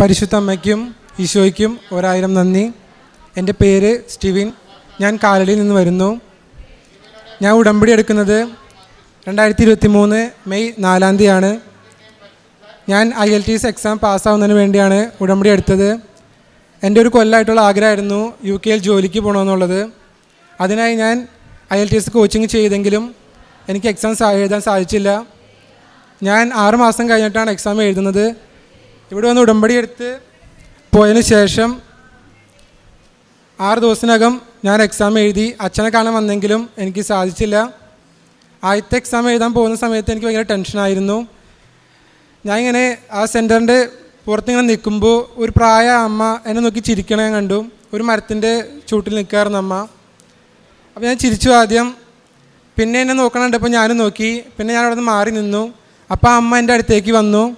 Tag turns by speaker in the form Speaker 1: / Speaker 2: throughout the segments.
Speaker 1: പരിശുദ്ധ അമ്മയ്ക്കും ഈശോയ്ക്കും ഒരായിരം നന്ദി. എന്റെ പേര് സ്റ്റീവിൻ. ഞാൻ കാലടിയിൽ നിന്ന് വരുന്നു. ഞാൻ ഉടമ്പടി എടുക്കുന്നത് രണ്ടായിരത്തി ഇരുപത്തി മൂന്ന് മെയ് നാലാം തീയതിയാണ്. ഞാൻ I L T S exam പാസ്സാവുന്നതിന് വേണ്ടിയാണ് ഉടമ്പടി എടുത്തത്. എന്റെ ഒരു കൊല്ലമായിട്ടുള്ള ആഗ്രഹമായിരുന്നു യു കെയിൽ ജോലിക്ക് പോകണമെന്നുള്ളത്. അതിനായി ഞാൻ I L T S coaching ചെയ്തെങ്കിലും എനിക്ക് എക്സാം എഴുതാൻ സാധിച്ചില്ല. ഞാൻ ആറുമാസം കഴിഞ്ഞിട്ടാണ് എക്സാം എഴുതുന്നത്. ഇവിടെ വന്ന് ഉടമ്പടി എടുത്ത് പോയതിന് ശേഷം ആറ് ദിവസത്തിനകം ഞാൻ എക്സാം എഴുതി. അച്ഛനെ കാണാൻ വന്നെങ്കിലും എനിക്ക് സാധിച്ചില്ല. ആദ്യത്തെ എക്സാം എഴുതാൻ പോകുന്ന സമയത്ത് എനിക്ക് ഭയങ്കര ടെൻഷനായിരുന്നു ഞാൻ ഇങ്ങനെ ആ സെന്ററിന്റെ പുറത്തിങ്ങനെ നിൽക്കുമ്പോൾ ഒരു പ്രായ അമ്മ എന്നെ നോക്കി ചിരിക്കണേ കണ്ടു. ഒരു മരത്തിന്റെ ചൂട്ടിൽ നിൽക്കാറുണ്ട് അമ്മ. അപ്പോൾ ഞാൻ ചിരിച്ചു ആദ്യം. പിന്നെ എന്നെ നോക്കണുണ്ടപ്പോൾ ഞാനും നോക്കി. പിന്നെ ഞാൻ അവിടെ നിന്ന് മാറി നിന്നു. അപ്പോൾ അമ്മ എന്റെ അടുത്തേക്ക് വന്നു.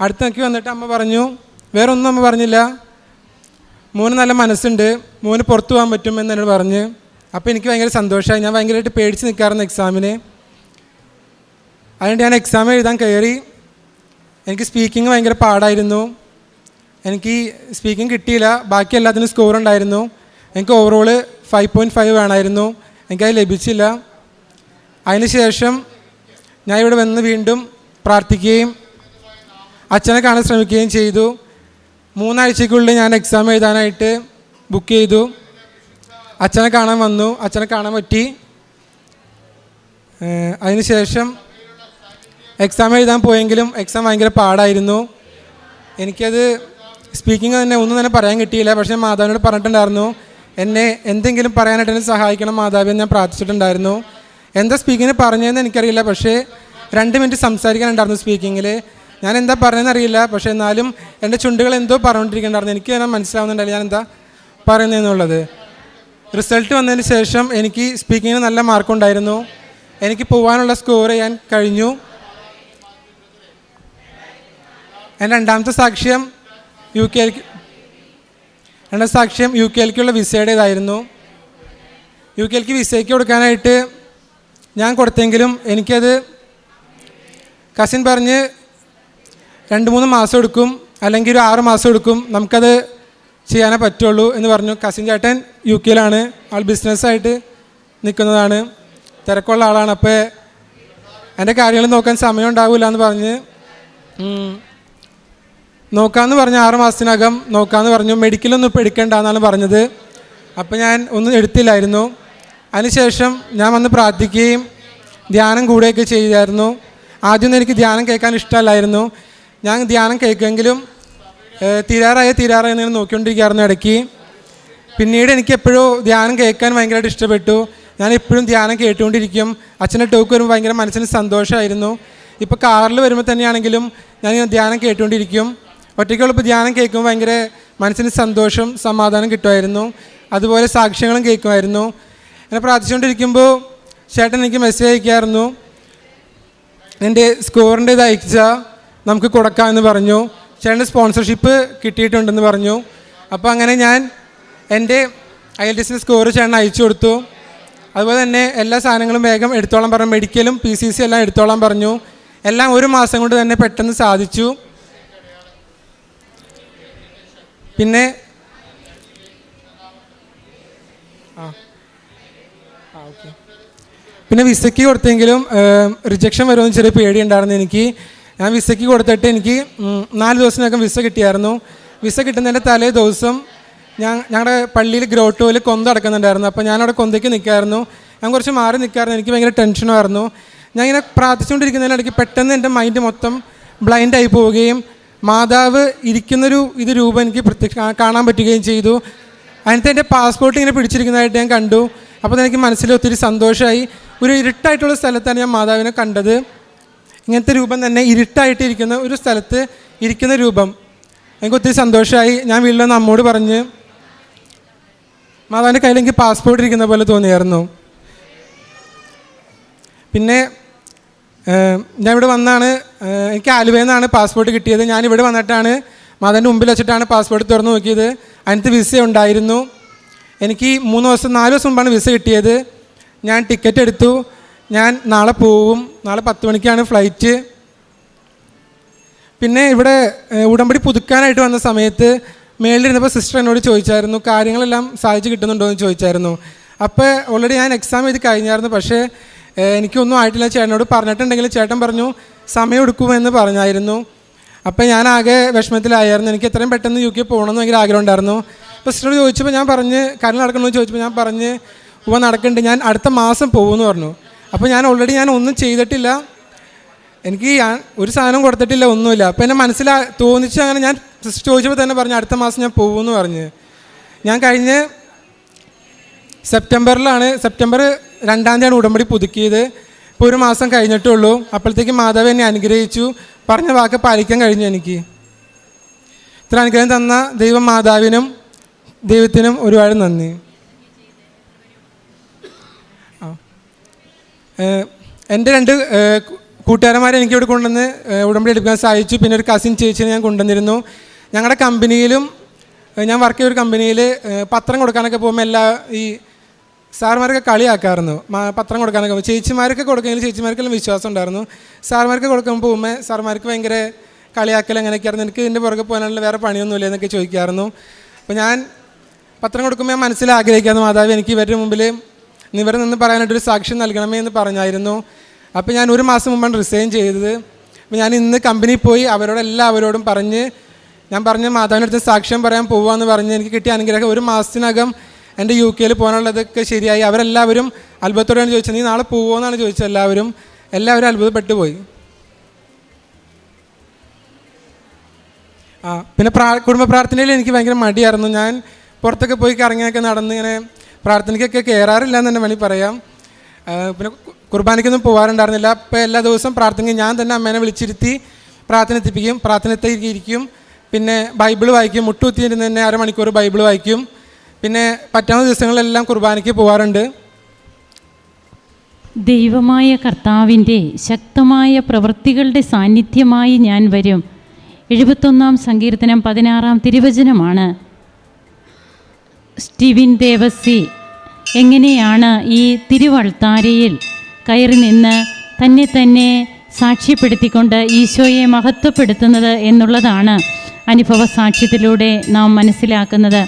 Speaker 1: അടുത്തേക്ക് വന്നിട്ട് അമ്മ പറഞ്ഞു വേറെ ഒന്നും അമ്മ പറഞ്ഞില്ല. മോന് നല്ല മനസ്സുണ്ട്. മോന് പുറത്തു പോകാൻ പറ്റും എന്ന് എന്നോട് പറഞ്ഞ്. അപ്പോൾ എനിക്ക് ഭയങ്കര സന്തോഷമായി. ഞാൻ ഭയങ്കരമായിട്ട് പേടിച്ച് നിൽക്കാറുണ്ട് എക്സാമിന് അതുകൊണ്ട് ഞാൻ എക്സാം എഴുതാൻ കയറി. എനിക്ക് സ്പീക്കിംഗ് ഭയങ്കര പാടായിരുന്നു. എനിക്ക് സ്പീക്കിംഗ് കിട്ടിയില്ല. ബാക്കി എല്ലാത്തിനും സ്കോർ ഉണ്ടായിരുന്നു. എനിക്ക് ഓവറോൾ ഫൈവ് പോയിന്റ് ഫൈവ് വേണമായിരുന്നു. എനിക്കത് ലഭിച്ചില്ല. അതിനുശേഷം ഞാൻ ഇവിടെ വന്ന് വീണ്ടും പ്രാർത്ഥിക്കുകയും അച്ഛനെ കാണാൻ ശ്രമിക്കുകയും ചെയ്തു. മൂന്നാഴ്ചക്കുള്ളിൽ ഞാൻ എക്സാം എഴുതാനായിട്ട് ബുക്ക് ചെയ്തു. അച്ഛനെ കാണാൻ വന്നു. അച്ഛനെ കാണാൻ പറ്റി. അതിനുശേഷം എക്സാം എഴുതാൻ പോയെങ്കിലും എക്സാം ഭയങ്കര പാടായിരുന്നു. എനിക്കത് സ്പീക്കിംഗ് തന്നെ ഒന്നും തന്നെ പറയാൻ കിട്ടിയില്ല. പക്ഷേ ഞാൻ മാതാവിനോട് പറഞ്ഞിട്ടുണ്ടായിരുന്നു എന്നെ എന്തെങ്കിലും പറയാനായിട്ട് എന്നെ സഹായിക്കണം മാതാവിനെ ഞാൻ പ്രാർത്ഥിച്ചിട്ടുണ്ടായിരുന്നു. എന്താ സ്പീക്കിങ്ങിന് പറഞ്ഞതെന്ന് എനിക്കറിയില്ല. പക്ഷേ രണ്ട് മിനിറ്റ് സംസാരിക്കാനുണ്ടായിരുന്നു സ്പീക്കിങ്ങിൽ ഞാൻ എന്താ പറഞ്ഞതെന്നറിയില്ല പക്ഷേ എന്നാലും എന്റെ ചുണ്ടുകൾ എന്തോ പറഞ്ഞുകൊണ്ടിരിക്കുന്നുണ്ടായിരുന്നു. എനിക്ക് തന്നെ മനസ്സിലാവുന്നുണ്ടല്ല ഞാൻ എന്താ പറയുന്നതെന്നുള്ളത്. റിസൾട്ട് വന്നതിന് ശേഷം എനിക്ക് സ്പീക്കിങ്ങിന് നല്ല മാർക്കുണ്ടായിരുന്നു. എനിക്ക് പോകാനുള്ള സ്കോർ ചെയ്യാൻ കഴിഞ്ഞു. എന്റെ രണ്ടാമത്തെ സാക്ഷ്യം യു കെയിലേക്ക് രണ്ടാം സാക്ഷ്യം യു കെ കെയിലേക്കുള്ള വിസയുടേതായിരുന്നു. യു കെ കെയിലേക്ക് വിസയ്ക്ക് കൊടുക്കാനായിട്ട് ഞാൻ കൊടുത്തെങ്കിലും എനിക്കത് കസിൻ പറഞ്ഞ് രണ്ട് മൂന്ന് മാസം എടുക്കും അല്ലെങ്കിൽ ഒരു ആറ് മാസം എടുക്കും നമുക്കത് ചെയ്യാനേ പറ്റുള്ളൂ എന്ന് പറഞ്ഞു കസിൻ ചേട്ടൻ യു കെയിലാണ്. ആൾ ബിസിനസ്സായിട്ട് നിൽക്കുന്നതാണ്. തിരക്കുള്ള ആളാണ്. അപ്പോൾ എന്റെ കാര്യങ്ങൾ നോക്കാൻ സമയം ഉണ്ടാവില്ല എന്ന് പറഞ്ഞ് നോക്കാമെന്ന് പറഞ്ഞു ആറ് മാസത്തിനകം നോക്കാമെന്ന് പറഞ്ഞു. മെഡിക്കലൊന്നും ഇപ്പോൾ എടുക്കേണ്ട എന്നാണ് പറഞ്ഞത്. അപ്പോൾ ഞാൻ ഒന്നും എടുത്തില്ലായിരുന്നു. അതിനുശേഷം ഞാൻ വന്ന് പ്രാർത്ഥിക്കുകയും ധ്യാനം കൂടുകയൊക്കെ ചെയ്തായിരുന്നു. ആദ്യമൊന്നും എനിക്ക് ധ്യാനം കേൾക്കാൻ ഇഷ്ടമല്ലായിരുന്നു. ഞാൻ ധ്യാനം കേൾക്കുമെങ്കിലും തിരാറായ തീരാറായ എന്ന് നോക്കിക്കൊണ്ടിരിക്കുകയായിരുന്നു ഇടയ്ക്ക്. പിന്നീട് എനിക്ക് എപ്പോഴും ധ്യാനം കേൾക്കാൻ ഭയങ്കരമായിട്ട് ഇഷ്ടപ്പെട്ടു. ഞാൻ എപ്പോഴും ധ്യാനം കേട്ടുകൊണ്ടിരിക്കും. അച്ഛന്റെ ടോക്ക് വരുമ്പോൾ ഭയങ്കര മനസ്സിന് സന്തോഷമായിരുന്നു. ഇപ്പോൾ കാറിൽ വരുമ്പോൾ തന്നെയാണെങ്കിലും ഞാൻ ധ്യാനം കേട്ടുകൊണ്ടിരിക്കും. ഒറ്റയ്ക്കുള്ളപ്പോൾ ധ്യാനം കേൾക്കുമ്പോൾ ഭയങ്കര മനസ്സിന് സന്തോഷം സമാധാനം കിട്ടുമായിരുന്നു. അതുപോലെ സാക്ഷ്യങ്ങളും കേൾക്കുമായിരുന്നു. എന്നെ പ്രാർത്ഥിച്ചുകൊണ്ടിരിക്കുമ്പോൾ ചേട്ടൻ എനിക്ക് മെസ്സേജ് അയക്കായിരുന്നു. എന്റെ സ്കോറിന്റെ ഇത് അയച്ചാൽ നമുക്ക് കൊടുക്കാമെന്ന് പറഞ്ഞു. ചേട്ടന്റെ സ്പോൺസർഷിപ്പ് കിട്ടിയിട്ടുണ്ടെന്ന് പറഞ്ഞു. അപ്പോൾ അങ്ങനെ ഞാൻ എന്റെ ഐ എൽ ടി എസിന്റെ സ്കോർ ചേട്ടൻ അയച്ചു കൊടുത്തു. അതുപോലെ തന്നെ എല്ലാ സാധനങ്ങളും വേഗം എടുത്തോളാൻ പറഞ്ഞു. മെഡിക്കലും പി സി സി എല്ലാം എടുത്തോളാൻ പറഞ്ഞു. എല്ലാം ഒരു മാസം കൊണ്ട് തന്നെ പെട്ടെന്ന് സാധിച്ചു. പിന്നെ പിന്നെ വിസയ്ക്ക് കൊടുത്തെങ്കിലും റിജക്ഷൻ വരുമെന്ന് ചെറിയ പേടി ഉണ്ടായിരുന്നു എനിക്ക്. ഞാൻ വിസയ്ക്ക് കൊടുത്തിട്ട് എനിക്ക് നാല് ദിവസത്തിനകം വിസ കിട്ടിയായിരുന്നു. വിസ കിട്ടുന്നതിന്റെ തലേ ദിവസം ഞാൻ ഞങ്ങളുടെ പള്ളിയിൽ ഗ്രോട്ടോയിൽ കൊന്ത അടക്കുന്നുണ്ടായിരുന്നു അപ്പോൾ ഞാനവിടെ കൊന്തയ്ക്ക് നിൽക്കായിരുന്നു. ഞാൻ കുറച്ച് മാറി നിൽക്കായിരുന്നു. എനിക്ക് ഭയങ്കര ടെൻഷനായിരുന്നു ഞാൻ ഇങ്ങനെ പ്രാർത്ഥിച്ചുകൊണ്ടിരിക്കുന്നതിനിടയ്ക്ക് പെട്ടെന്ന് എന്റെ മൈൻഡ് മൊത്തം ബ്ലൈൻഡായി പോവുകയും മാതാവ് ഇരിക്കുന്നൊരു ഇത് രൂപം എനിക്ക് പ്രത്യക്ഷ കാണാൻ പറ്റുകയും ചെയ്തു. അതിനകത്ത് എന്റെ പാസ്പോർട്ട് ഇങ്ങനെ പിടിച്ചിരിക്കുന്നതായിട്ട് ഞാൻ കണ്ടു. അപ്പോൾ എനിക്ക് മനസ്സിൽ ഒത്തിരി സന്തോഷമായി ഒരു ഇരുട്ടായിട്ടുള്ള സ്ഥലത്താണ് ഞാൻ മാതാവിനെ കണ്ടത്. ഇങ്ങനത്തെ രൂപം തന്നെ ഇരുട്ടായിട്ടിരിക്കുന്ന ഒരു സ്ഥലത്ത് ഇരിക്കുന്ന രൂപം. എനിക്ക് ഒത്തിരി സന്തോഷമായി ഞാൻ വീട്ടിൽ നിന്ന് അമ്മോട് പറഞ്ഞ് മാതാവിന്റെ കയ്യിൽ എനിക്ക് പാസ്പോർട്ട് ഇരിക്കുന്ന പോലെ തോന്നിയായിരുന്നു. പിന്നെ ഞാൻ ഇവിടെ വന്നാണ് എനിക്ക് ആലുവയിൽ നിന്നാണ് പാസ്പോർട്ട് കിട്ടിയത്. ഞാൻ ഇവിടെ വന്നിട്ടാണ് മാതാവിന്റെ മുമ്പിൽ വെച്ചിട്ടാണ് പാസ്പോർട്ട് തുറന്നു നോക്കിയത്. അതിനകത്ത് വിസ ഉണ്ടായിരുന്നു. എനിക്ക് മൂന്ന് ദിവസം നാല് ദിവസം മുമ്പാണ് വിസ കിട്ടിയത്. ഞാൻ ടിക്കറ്റ് എടുത്തു. ഞാൻ നാളെ പോവും. നാളെ പത്ത് മണിക്കാണ് ഫ്ലൈറ്റ് പിന്നെ ഇവിടെ ഉടമ്പടി പുതുക്കാനായിട്ട് വന്ന സമയത്ത് മേളിലിരുന്നപ്പോൾ സിസ്റ്റർ എന്നോട് ചോദിച്ചായിരുന്നു കാര്യങ്ങളെല്ലാം സാധിച്ചു കിട്ടുന്നുണ്ടോ എന്ന് ചോദിച്ചായിരുന്നു. അപ്പോൾ ഓൾറെഡി ഞാൻ എക്സാം എഴുതി കഴിഞ്ഞായിരുന്നു പക്ഷേ എനിക്കൊന്നും ആയിട്ടില്ല. ചേട്ടനോട് പറഞ്ഞിട്ടുണ്ടെങ്കിൽ ചേട്ടൻ പറഞ്ഞു സമയം എടുക്കുമെന്ന് പറഞ്ഞായിരുന്നു. അപ്പോൾ ഞാൻ ആകെ വിഷമത്തിലായിരുന്നു. എനിക്ക് എത്രയും പെട്ടെന്ന് യു കെ പോകണമെന്ന് ഭയങ്കര ആഗ്രഹം ഉണ്ടായിരുന്നു. അപ്പോൾ സിസ്റ്റർ ചോദിച്ചപ്പോൾ ഞാൻ പറഞ്ഞ് കാര്യം നടക്കണമെന്ന് ചോദിച്ചപ്പോൾ ഞാൻ പറഞ്ഞ് ഉവ നടക്കുന്നുണ്ട് ഞാൻ അടുത്ത മാസം പോകുമെന്ന് പറഞ്ഞു. അപ്പോൾ ഞാൻ ഓൾറെഡി ഞാൻ ഒന്നും ചെയ്തിട്ടില്ല. എനിക്ക് ഒരു സാധനം കൊടുത്തിട്ടില്ല ഒന്നുമില്ല. അപ്പോൾ എന്നെ മനസ്സിലാ തോന്നിച്ച് അങ്ങനെ ഞാൻ ചോദിച്ചപ്പോൾ തന്നെ പറഞ്ഞു അടുത്ത മാസം ഞാൻ പോകുമെന്ന് പറഞ്ഞ്. ഞാൻ കഴിഞ്ഞ് സെപ്റ്റംബറിലാണ് സെപ്റ്റംബർ രണ്ടാം തീയതിയാണ് ഉടമ്പടി പുതുക്കിയത്. ഇപ്പോൾ ഒരു മാസം കഴിഞ്ഞിട്ടേ ഉള്ളൂ. അപ്പോഴത്തേക്ക് മാതാവ് എന്നെ അനുഗ്രഹിച്ചു. പറഞ്ഞ വാക്ക് പാലിക്കാൻ കഴിഞ്ഞു എനിക്ക്. ഇത്ര അനുഗ്രഹം തന്ന ദൈവം മാതാവിനും ദൈവത്തിനും ഒരുപാട് നന്ദി ആ ഏഹ് എന്റെ രണ്ട് കൂട്ടുകാരന്മാരെ എനിക്ക് ഇവിടെ കൊണ്ടുവന്ന് ഉടമ്പടി എടുക്കാൻ സഹായിച്ചു. പിന്നെ ഒരു കസിൻ ചേച്ചിനെ ഞാൻ കൊണ്ടുവന്നിരുന്നു. ഞങ്ങളുടെ കമ്പനിയിലും ഞാൻ വർക്ക് ചെയ്യുന്ന ഒരു കമ്പനിയിൽ പത്രം കൊടുക്കാനൊക്കെ പോകുമ്പോൾ എല്ലാ ഈ സാറുമാരൊക്കെ കളിയാക്കായിരുന്നു പത്രം കൊടുക്കാനൊക്കെ ചേച്ചിമാരൊക്കെ കൊടുക്കുമെങ്കിൽ ചേച്ചിമാർക്കെല്ലാം വിശ്വാസം ഉണ്ടായിരുന്നു. സാർമാർക്ക് കൊടുക്കുമ്പോൾ പോകുമ്പോൾ സാർമാർക്ക് ഭയങ്കര കളിയാക്കൽ അങ്ങനെയൊക്കെയായിരുന്നു. എനിക്ക് ഇതിന്റെ പുറകെ പോകാനുള്ള വേറെ പണിയൊന്നുമില്ല എന്നൊക്കെ ചോദിക്കായിരുന്നു അപ്പോൾ ഞാൻ പത്രം കൊടുക്കുമ്പോൾ ഞാൻ മനസ്സിൽ മാതാവ് എനിക്ക് ഇവരുടെ മുമ്പിൽ ഇവരെ നിന്ന് പറയാനായിട്ടൊരു സാക്ഷ്യം നൽകണമേ എന്ന് പറഞ്ഞായിരുന്നു. അപ്പോൾ ഞാൻ ഒരു മാസം മുമ്പാണ് റിസൈൻ ചെയ്തത്. അപ്പോൾ ഞാൻ ഇന്ന് കമ്പനിയിൽ പോയി അവരോട് എല്ലാവരോടും പറഞ്ഞ് ഞാൻ പറഞ്ഞ മാതാവിനടുത്ത് സാക്ഷ്യം പറയാൻ പോവാന്ന് പറഞ്ഞ് എനിക്ക് കിട്ടിയ അനുഗ്രഹം ഒരു മാസത്തിനകം എന്റെ യു കെയിൽ പോകാനുള്ളതൊക്കെ ശരിയായി. അവരെല്ലാവരും അത്ഭുതത്തോടെയാണ് ചോദിച്ചത് നീ നാളെ പോവോ എന്നാണ് ചോദിച്ചത് എല്ലാവരും. എല്ലാവരും അത്ഭുതപ്പെട്ടു പോയി ആ പിന്നെ പ്രാ കുടുംബ പ്രാർത്ഥനയിൽ എനിക്ക് ഭയങ്കര മടിയായിരുന്നു. ഞാൻ പുറത്തൊക്കെ പോയി കറങ്ങിയൊക്കെ നടന്ന് ഇങ്ങനെ പ്രാർത്ഥനയ്ക്കൊക്കെ കയറാറില്ല എന്ന് തന്നെ വേണമെങ്കിൽ പറയാം. പിന്നെ കുർബാനയ്ക്കൊന്നും പോകാറുണ്ടായിരുന്നില്ല അപ്പോൾ എല്ലാ ദിവസവും പ്രാർത്ഥനയ്ക്ക് ഞാൻ തന്നെ അമ്മേനെ വിളിച്ചിരുത്തി പ്രാർത്ഥന എത്തിപ്പിക്കും. പ്രാർത്ഥന എത്തിയിരിക്കും പിന്നെ ബൈബിൾ വായിക്കും. മുട്ടുകുത്തിയിരുന്ന് തന്നെ അരമണിക്കൂർ ബൈബിൾ വായിക്കും. പിന്നെ പറ്റാവുന്ന ദിവസങ്ങളിലെല്ലാം കുർബാനയ്ക്ക് പോകാറുണ്ട്
Speaker 2: ദൈവമായ കർത്താവിന്റെ ശക്തമായ പ്രവൃത്തികളുടെ സാന്നിധ്യമായി ഞാൻ വരും. എഴുപത്തൊന്നാം സങ്കീർത്തനം പതിനാറാം തിരുവചനമാണ്. സ്റ്റീവിൻ ദേവസി എങ്ങനെയാണ് ഈ തിരുവൾത്താരയിൽ കയറി നിന്ന് തന്നെ തന്നെ സാക്ഷ്യപ്പെടുത്തിക്കൊണ്ട് ഈശോയെ മഹത്വപ്പെടുത്തുന്നത് എന്നുള്ളതാണ് അനുഭവ സാക്ഷ്യത്തിലൂടെ നാം മനസ്സിലാക്കുന്നത്.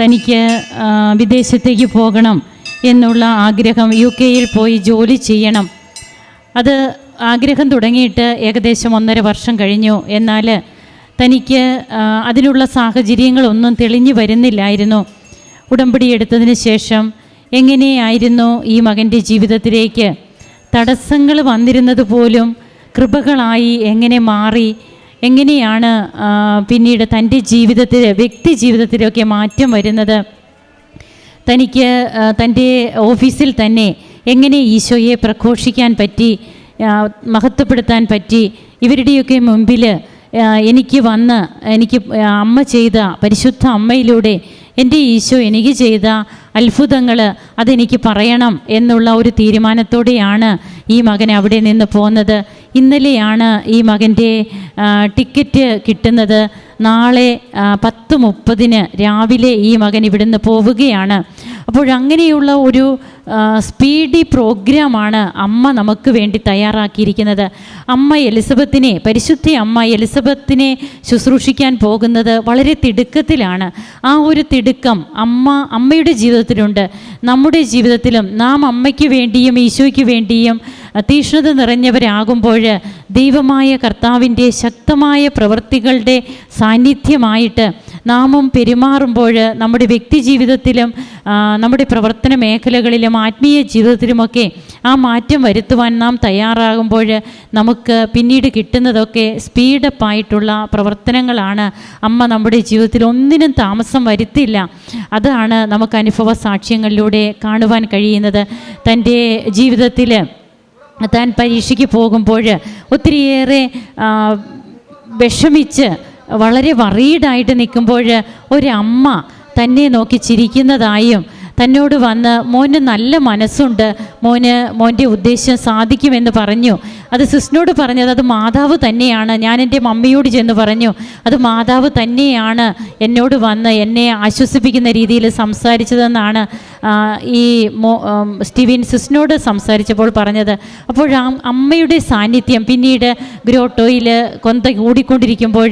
Speaker 2: തനിക്ക് വിദേശത്തേക്ക് പോകണം എന്നുള്ള ആഗ്രഹം യു കെയിൽ പോയി ജോലി ചെയ്യണം. അത് ആഗ്രഹം തുടങ്ങിയിട്ട് ഏകദേശം ഒന്നര വർഷം കഴിഞ്ഞു. എന്നാൽ തനിക്ക് അതിനുള്ള സാഹചര്യങ്ങളൊന്നും തെളിഞ്ഞു വരുന്നില്ലായിരുന്നു. ഉടമ്പടി എടുത്തതിന് ശേഷം എങ്ങനെയായിരുന്നു ഈ മകന്റെ ജീവിതത്തിലേക്ക് തടസ്സങ്ങൾ വന്നിരുന്നത് പോലും? കൃപകളായി എങ്ങനെ മാറി? എങ്ങനെയാണ് പിന്നീട് തന്റെ ജീവിതത്തിൽ വ്യക്തി ജീവിതത്തിലൊക്കെ മാറ്റം വരുന്നത്? തനിക്ക് തന്റെ ഓഫീസിൽ തന്നെ എങ്ങനെ ഈശോയെ പ്രഘോഷിക്കാൻ പറ്റി മഹത്വപ്പെടുത്താൻ പറ്റി? ഇവരുടെയൊക്കെ മുമ്പിൽ എനിക്ക് വന്ന് എനിക്ക് അമ്മ ചെയ്ത പരിശുദ്ധ അമ്മയിലൂടെ എന്റെ ഈശോ എനിക്ക് ചെയ്ത അത്ഭുതങ്ങൾ അതെനിക്ക് പറയണം എന്നുള്ള ഒരു തീരുമാനത്തോടെയാണ് ഈ മകൻ അവിടെ നിന്ന് പോകുന്നത് ഇന്നലെയാണ് ഈ മകന്റെ ടിക്കറ്റ് കിട്ടുന്നത്. നാളെ പത്ത് മുപ്പതിന് രാവിലെ ഈ മകൻ ഇവിടുന്ന് പോവുകയാണ്. അപ്പോൾ അങ്ങനെയുള്ള ഒരു സ്പീഡി പ്രോഗ്രാമാണ് അമ്മ നമുക്ക് വേണ്ടി തയ്യാറാക്കിയിരിക്കുന്നത്. അമ്മ എലിസബത്തിനെ പരിശുദ്ധ അമ്മ എലിസബത്തിനെ ശുശ്രൂഷിക്കാൻ പോകുന്നത് വളരെ തിടുക്കത്തിലാണ്. ആ ഒരു തിടുക്കം അമ്മ അമ്മയുടെ ജീവിതത്തിലുണ്ട്. നമ്മുടെ ജീവിതത്തിലും നാം അമ്മയ്ക്ക് വേണ്ടിയും ഈശോയ്ക്ക് വേണ്ടിയും തീഷ്ണത നിറഞ്ഞവരാകുമ്പോൾ ദൈവമായ കർത്താവിന്റെ ശക്തമായ പ്രവൃത്തികളുടെ സാന്നിധ്യമായിട്ട് നാമം പെരുമാറുമ്പോൾ നമ്മുടെ വ്യക്തി ജീവിതത്തിലും നമ്മുടെ പ്രവർത്തന മേഖലകളിലും ആത്മീയ ജീവിതത്തിലുമൊക്കെ ആ മാറ്റം വരുത്തുവാൻ നാം തയ്യാറാകുമ്പോൾ നമുക്ക് പിന്നീട് കിട്ടുന്നതൊക്കെ സ്പീഡപ്പായിട്ടുള്ള പ്രവർത്തനങ്ങളാണ്. അമ്മ നമ്മുടെ ജീവിതത്തിൽ ഒന്നിനും താമസം വരുത്തില്ല. അതാണ് നമുക്ക് അനുഭവ സാക്ഷ്യങ്ങളിലൂടെ കാണുവാൻ കഴിയുന്നത്. തന്റെ ജീവിതത്തിൽ താൻ പരീക്ഷയ്ക്ക് പോകുമ്പോൾ ഒത്തിരിയേറെ വിഷമിച്ച് വളരെ വറീഡായിട്ട് നിൽക്കുമ്പോൾ ഒരമ്മ തന്നെ നോക്കി ചിരിക്കുന്നതായും തന്നോട് വന്ന് മോന് നല്ല മനസ്സുണ്ട് മോന് മോന്റെ ഉദ്ദേശം സാധിക്കുമെന്ന് പറഞ്ഞു. അത് സിസ്റ്റിനോട് പറഞ്ഞത് അത് മാതാവ് തന്നെയാണ് ഞാൻ എന്റെ മമ്മിയോട് ചെന്ന് പറഞ്ഞു അത് മാതാവ് തന്നെയാണ് എന്നോട് വന്ന് എന്നെ ആശ്വസിപ്പിക്കുന്ന രീതിയിൽ സംസാരിച്ചതെന്നാണ് ഈ സ്റ്റീവിൻ സിസ്നോട് സംസാരിച്ചപ്പോൾ പറഞ്ഞത് അപ്പോൾ ആ അമ്മയുടെ സാന്നിധ്യം പിന്നീട് ഗ്രോട്ടോയിൽ കൊന്ത കൂടിക്കൊണ്ടിരിക്കുമ്പോൾ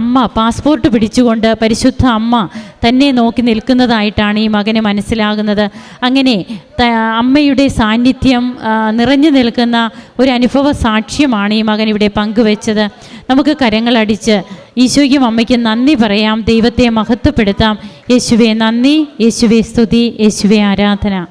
Speaker 2: അമ്മ പാസ്പോർട്ട് പിടിച്ചുകൊണ്ട് പരിശുദ്ധ അമ്മ തന്നെ നോക്കി നിൽക്കുന്നതായിട്ടാണ് ഈ മകന് മനസ്സിലാകുന്നത്. അങ്ങനെ അമ്മയുടെ സാന്നിധ്യം നിറഞ്ഞു നിൽക്കുന്ന ഒരു അനുഭവ സാക്ഷ്യമാണ് ഈ മകൻ ഇവിടെ പങ്കുവെച്ചത്. നമുക്ക് കരങ്ങളടിച്ച് ഈശോയ്ക്കും അമ്മയ്ക്കും നന്ദി പറയാം. ദൈവത്തെ മഹത്വപ്പെടുത്താം. യേശുവെ നന്ദി. യേശുവേ സ്തുതി. യേശുവേ ആരാധന.